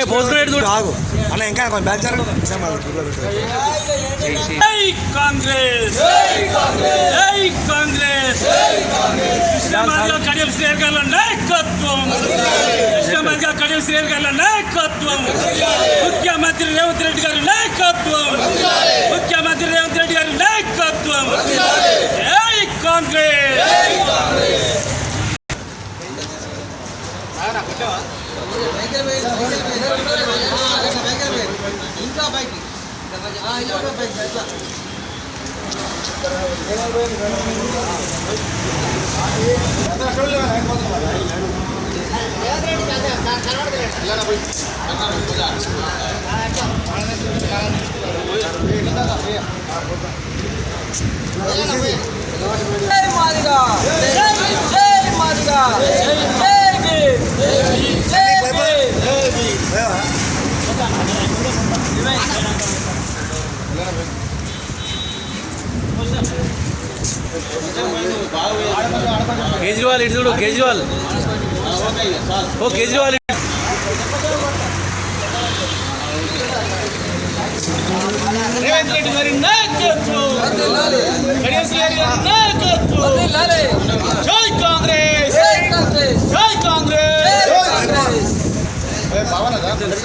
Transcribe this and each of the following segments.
అనే పోసుకునేది చూడు. ఆగు. అన్న ఇంకా కొంచెం బ్యాక్ జరగదు కాంగ్రెస్! జై కాంగ్రెస్! కృష్ణమాదిగా కడియం శ్రీహర్ గారి నాయకత్వం! కృష్ణమాదిగా కడియం శ్రీహర్ గారి నాయకత్వం! ముఖ్యమంత్రి రేవంత్ రెడ్డి గారి నాయకత్వం! ముఖ్యమంత్రి రేవంత్ రెడ్డి గారి నాయకత్వం! జై కాంగ్రెస్! ఇంకా బైక్ ఇంకా బైక్ ఎట్లా జై మాదిగా జై జై మాదిగా జై భీమ్ జై భీమ్ కేజ్రీవాల్ ఇటు చూడు కేజ్రీవాల్. ఓ కేజ్రీవాల్ రేవంత్ రెడ్డి గారి నాయకత్వం. గణేష్ గారి నాయకత్వం వదిలాలే. జై కాంగ్రెస్ జై కాంగ్రెస్ జై కాంగ్రెస్ జై కాంగ్రెస్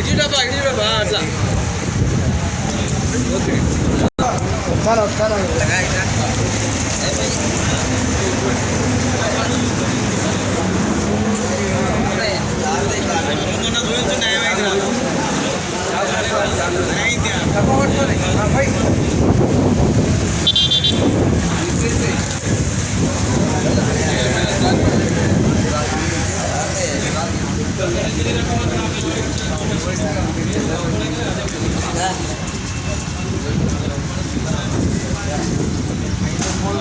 ఇటుపా ఇటుపా అట్లా ఓకే చాలా చాలా తక్కువ పట్టుకోలేదు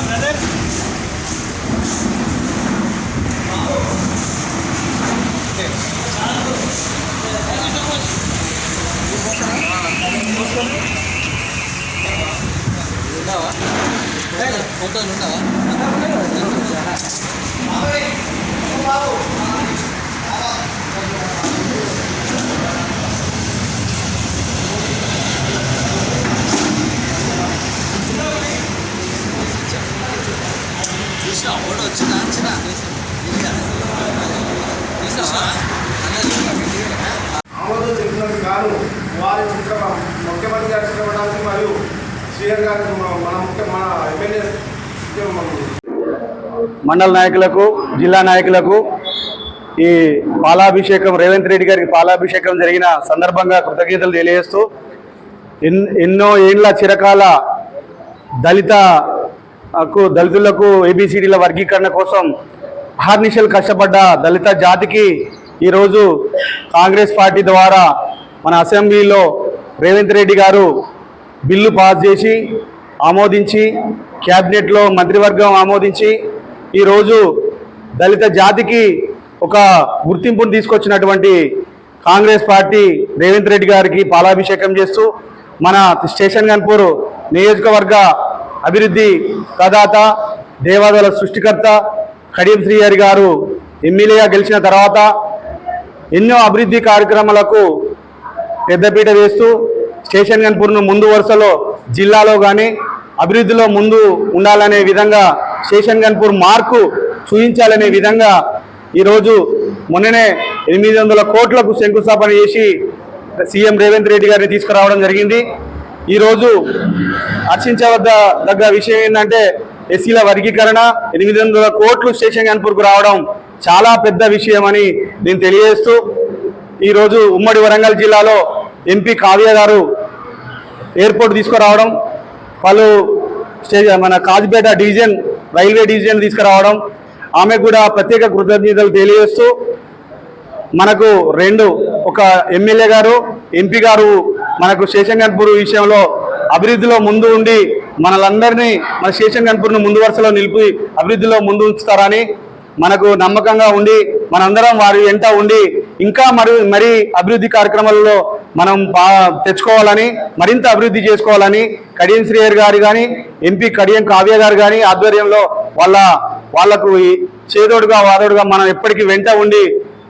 ब्रदर ఆమోదం తెలిపినందుకు గాను వారి చిత్ర ముఖ్యమంత్రి గారి చిత్రపటానికి మరియు శ్రీహర్ గారికి మన ముఖ్య మన ఎమ్మెల్యే మండల నాయకులకు జిల్లా నాయకులకు ఈ పాలాభిషేకం రేవంత్ రెడ్డి గారికి పాలాభిషేకం జరిగిన సందర్భంగా కృతజ్ఞతలు తెలియజేస్తూ ఎన్ ఎన్నో ఏండ్ల చిరకాల దళిత దళితులకు ఏబిసిడీల వర్గీకరణ కోసం అహర్నిశలు కష్టపడ్డ దళిత జాతికి ఈరోజు కాంగ్రెస్ పార్టీ ద్వారా మన అసెంబ్లీలో రేవంత్ రెడ్డి గారు బిల్లు పాస్ చేసి ఆమోదించి క్యాబినెట్లో మంత్రివర్గం ఆమోదించి ఈరోజు దళిత జాతికి ఒక గుర్తింపును తీసుకొచ్చినటువంటి కాంగ్రెస్ పార్టీ రేవంత్ రెడ్డి గారికి పాలాభిషేకం చేస్తూ మన స్టేషన్ గన్పూర్ నియోజకవర్గ అభివృద్ధి ప్రదాత దేవాదాల సృష్టికర్త కడియం శ్రీహరి గారు ఎమ్మెల్యేగా గెలిచిన తర్వాత ఎన్నో అభివృద్ధి కార్యక్రమాలకు పెద్దపీట వేస్తూ స్టేషన్ గన్పూర్ను ముందు వరుసలో జిల్లాలో కానీ అభివృద్ధిలో ముందు ఉండాలనే విధంగా స్టేషన్ గన్పూర్ మార్కు చూపించాలనే విధంగా ఈరోజు మొన్ననే ఎనిమిది వందల కోట్లకు శంకుస్థాపన చేసి సీఎం రేవంత్ రెడ్డి గారిని తీసుకురావడం జరిగింది. ఈరోజు హర్షించవద్ద దగ్గర విషయం ఏంటంటే ఎస్సీల వర్గీకరణ ఎనిమిది వందల కోట్లు స్టేషన్ గన్పూర్కు రావడం చాలా పెద్ద విషయం అని నేను తెలియజేస్తూ ఈరోజు ఉమ్మడి వరంగల్ జిల్లాలో ఎంపీ కావ్య గారు ఎయిర్పోర్ట్ తీసుకురావడం పలు మన కాజిపేట డివిజన్ రైల్వే డివిజన్ తీసుకురావడం ఆమె కూడా ప్రత్యేక కృతజ్ఞతలు తెలియజేస్తూ మనకు రెండు ఒక ఎమ్మెల్యే గారు ఎంపీ గారు మనకు శేషంగన్పూర్ విషయంలో అభివృద్ధిలో ముందు ఉండి మనలందరినీ మన స్టేషన్ ముందు వరుసలో నిలిపి అభివృద్ధిలో ముందు ఉంచుతారని మనకు నమ్మకంగా ఉండి మనందరం వారి వెంట ఉండి ఇంకా మరి మరి అభివృద్ధి కార్యక్రమాలలో మనం తెచ్చుకోవాలని మరింత అభివృద్ధి చేసుకోవాలని కడియం శ్రీయర్ గారు కానీ ఎంపీ కడియం కావ్య గారు కానీ ఆధ్వర్యంలో వాళ్ళ వాళ్ళకు చేదోడుగా వాదోడుగా మనం ఎప్పటికీ వెంట ఉండి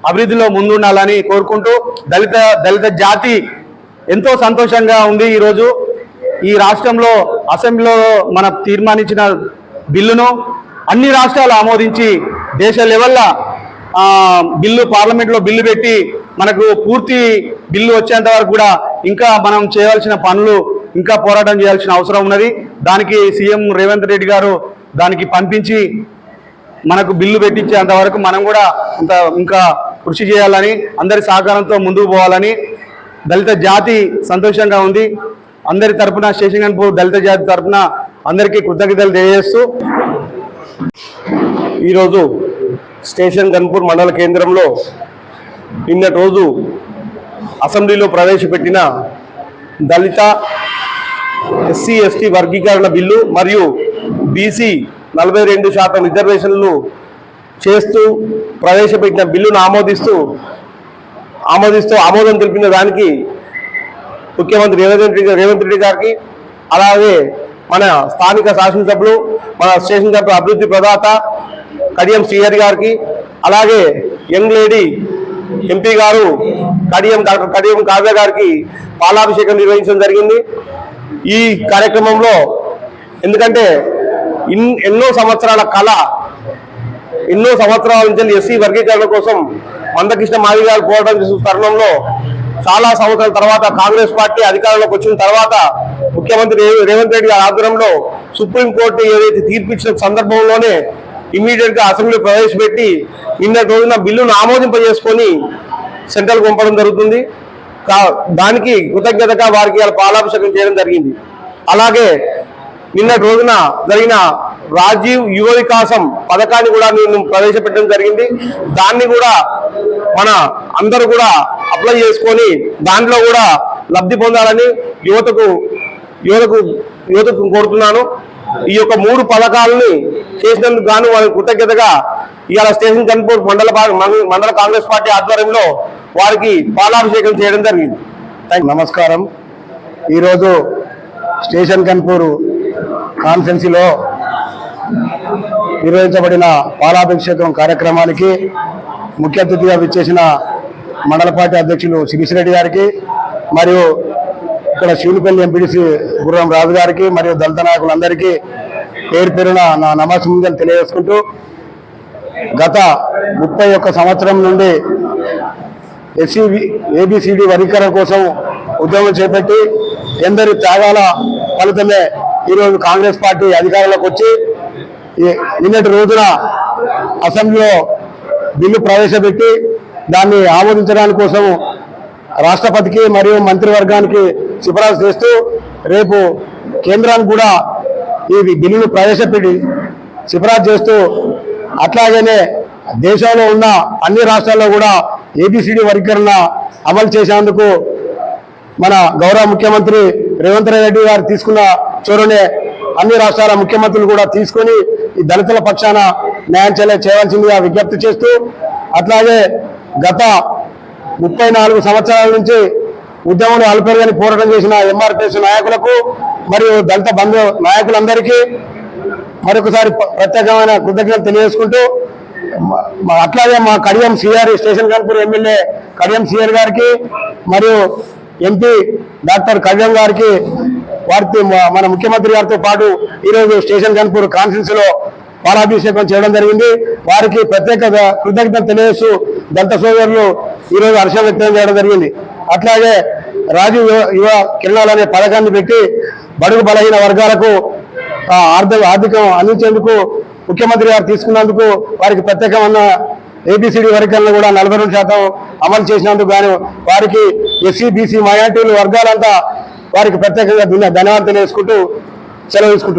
అభివృద్ధిలో ముందుండాలని కోరుకుంటూ దళిత దళిత జాతి ఎంతో సంతోషంగా ఉంది ఈరోజు. ఈ రాష్ట్రంలో అసెంబ్లీలో మన తీర్మానించిన బిల్లును అన్ని రాష్ట్రాలు ఆమోదించి దేశ లెవెల్లో బిల్లు పార్లమెంట్లో బిల్లు పెట్టి మనకు పూర్తి బిల్లు వచ్చేంత వరకు కూడా ఇంకా మనం చేయాల్సిన పనులు ఇంకా పోరాటం చేయాల్సిన అవసరం ఉన్నది. దానికి సీఎం రేవంత్ రెడ్డి గారు దానికి పంపించి మనకు బిల్లు పెట్టించేంత వరకు మనం కూడా ఇంత ఇంకా కృషి చేయాలని అందరి సహకారంతో ముందుకు పోవాలని దళిత జాతి సంతోషంగా ఉంది. అందరి తరపున స్టేషన్ దళిత జాతి తరపున అందరికీ కృతజ్ఞతలు తెలియజేస్తూ ఈరోజు స్టేషన్ గన్పూర్ మండల కేంద్రంలో నిన్నటి రోజు అసెంబ్లీలో ప్రవేశపెట్టిన దళిత ఎస్సీ ఎస్టీ వర్గీకరణ బిల్లు మరియు బీసీ నలభై రెండు శాతం రిజర్వేషన్లు చేస్తూ ప్రవేశపెట్టిన బిల్లును ఆమోదిస్తూ ఆమోదిస్తూ ఆమోదం తెలిపిన దానికి ముఖ్యమంత్రి రేవంత్ రెడ్డి రేవంత్ రెడ్డి గారికి అలాగే మన స్థానిక శాసనసభ్యులు మన స్టేషన్ సభ్యుల అభివృద్ధి ప్రదాత కడియం శ్రీహరి గారికి అలాగే యంగ్ లేడీ ఎంపీ గారు కడియం డాక్టర్ కడియం కావ్య గారికి పాలాభిషేకం నిర్వహించడం జరిగింది. ఈ కార్యక్రమంలో ఎందుకంటే ఇన్ ఎన్నో సంవత్సరాల కళ ఎన్నో సంవత్సరాల నుంచి ఎస్సీ వర్గీకరణ కోసం మందకృష్ణ మాది గారు పోరాటం చేసిన తరుణంలో చాలా సంవత్సరాల తర్వాత కాంగ్రెస్ పార్టీ అధికారంలోకి వచ్చిన తర్వాత ముఖ్యమంత్రి రేవంత్ రెడ్డి గారి ఆధ్వర్యంలో సుప్రీంకోర్టు ఏదైతే తీర్పిచ్చిన సందర్భంలోనే ఇమీడియట్గా అసెంబ్లీ ప్రవేశపెట్టి నిన్నటి రోజున బిల్లును ఆమోదింపజేసుకొని సెంట్రల్ పంపడం జరుగుతుంది. కా- దానికి కృతజ్ఞతగా వారికి పాలాభిషేకం చేయడం జరిగింది. అలాగే నిన్నటి రోజున జరిగిన రాజీవ్ యువ వికాసం పథకాన్ని కూడా నేను ప్రవేశపెట్టడం జరిగింది. దాన్ని కూడా మన అందరూ కూడా అప్లై చేసుకొని దాంట్లో కూడా లబ్ధి పొందాలని యువతకు యువతకు యువతకు కోరుతున్నాను. ఈ యొక్క మూడు పథకాలని చేసినందుకు గాను వారికి కృతజ్ఞతగా ఇవాళ స్టేషన్ కన్పూర్ మండల మండల కాంగ్రెస్ పార్టీ ఆధ్వర్యంలో వారికి పాలాభిషేకం చేయడం జరిగింది. యూ. నమస్కారం. ఈరోజు స్టేషన్ కన్పూర్ కాన్ఫరెన్సీలో నిర్వహించబడిన పాలాభిషేకం కార్యక్రమానికి ముఖ్య అతిథిగా విచ్చేసిన మండల పార్టీ అధ్యక్షులు శిరీషరెడ్డి గారికి మరియు ఇక్కడ శివునిపల్లి ఎంపీడీసీ గుర్రం రాజు గారికి మరియు దళిత నాయకులందరికీ పేరు పేరున నా నమస్కారం తెలియజేసుకుంటూ గత ముప్పై ఒక్క సంవత్సరం నుండి ఎస్సీ ఏబిసిడి వర్గీకరణ కోసం ఉద్యమం చేపట్టి ఎందరి త్యాగాల ఫలితమే ఈరోజు కాంగ్రెస్ పార్టీ అధికారంలోకి వచ్చి నిన్నటి రోజున అసెంబ్లీలో బిల్లు ప్రవేశపెట్టి దాన్ని ఆమోదించడానికి కోసం రాష్ట్రపతికి మరియు మంత్రివర్గానికి సిఫారసు చేస్తూ రేపు కేంద్రానికి కూడా ఈ బిల్లును ప్రవేశపెట్టి సిఫారసు చేస్తూ అట్లాగనే దేశంలో ఉన్న అన్ని రాష్ట్రాల్లో కూడా ఏబిసిడి వర్గీకరణ అమలు చేసేందుకు మన గౌరవ ముఖ్యమంత్రి రేవంత్ రెడ్డి గారు తీసుకున్న చోరనే అన్ని రాష్ట్రాల ముఖ్యమంత్రులు కూడా తీసుకొని ఈ దళితుల పక్షాన న్యాయం చేయ చేయవలసిందిగా విజ్ఞప్తి చేస్తూ అట్లాగే గత ముప్పై నాలుగు సంవత్సరాల నుంచి ఉద్యమంలో అల్పరుగని పోరాటం చేసిన ఎంఆర్పిఎస్ నాయకులకు మరియు దళిత బంధు నాయకులందరికీ మరొకసారి ప్ర- ప్రత్యేకమైన కృతజ్ఞతలు తెలియజేసుకుంటూ అట్లాగే మా కడియం సిఆర్ స్టేషన్ కాన్పూర్ ఎమ్మెల్యే కడియం సిఆర్ గారికి మరియు ఎంపీ డాక్టర్ కడియం గారికి వారితో మన ముఖ్యమంత్రి గారితో పాటు ఈరోజు స్టేషన్ కన్పూర్ కాన్ఫరెన్స్లో పాలాభిషేకం చేయడం జరిగింది. వారికి ప్రత్యేక కృతజ్ఞత తెలియజేస్తూ దంత సోదరులు ఈరోజు హర్షం వ్యక్తం చేయడం జరిగింది. అట్లాగే రాజీవ్ యువ- యువ కిరణాలు అనే పథకాన్ని పెట్టి బడుగు బలహీన వర్గాలకు ఆర్థిక ఆర్థికం అందించేందుకు ముఖ్యమంత్రి గారు తీసుకున్నందుకు వారికి ప్రత్యేకమైన ఏబిసిడి వర్గాలను కూడా నలభై రెండు శాతం అమలు చేసినందుకు గాను వారికి ఎస్సీ బీసీ మైనార్టీలు వర్గాలంతా వారికి ప్రత్యేకంగా ధన్యవాదాలు తెలియజేసుకుంటూ సెలవు తీసుకుంటున్నాను